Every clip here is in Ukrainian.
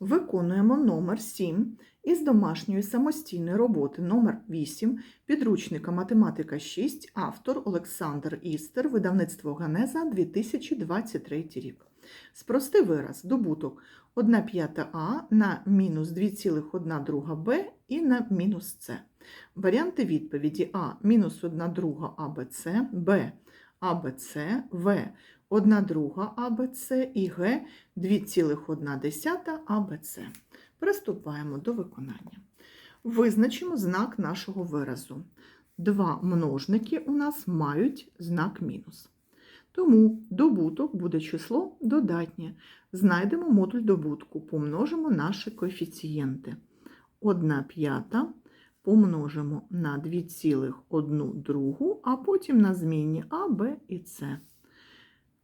Виконуємо номер 7 із домашньої самостійної роботи номер 8 підручника математика 6, автор Олександр Істер, видавництво Ганеза 2023 рік. Спрости вираз добуток 1 п'ята А на мінус 2,1 Б і на мінус С. Варіанти відповіді А мінус 1 друга АБЦ, Б АБЦ, В 1 друга АБЦ і Г 2,1 АБЦ. Приступаємо до виконання. Визначимо знак нашого виразу. Два множники у нас мають знак мінус. Тому добуток буде число додатнє. Знайдемо модуль добутку, помножимо наші коефіцієнти. 1 п'ята помножимо на 2,1 другу, а потім на змінні А, Б і С.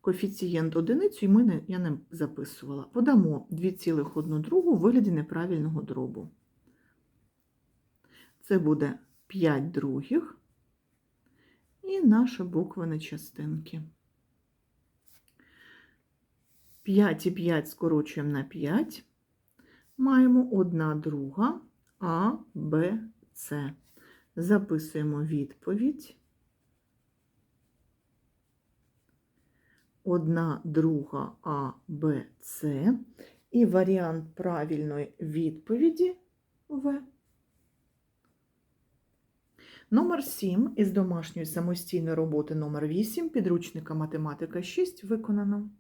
Коефіцієнт одиницю і ми я не записувала. Подамо 2,1 другу у вигляді неправильного дробу. Це буде 5 других і наші буквені частинки. 5 і 5 скорочуємо на 5. Маємо 1 друга А, Б, С. Записуємо відповідь. 1 друга А, Б, С. І варіант правильної відповіді В. Номер 7 із домашньої самостійної роботи номер 8 підручника математика 6 виконано.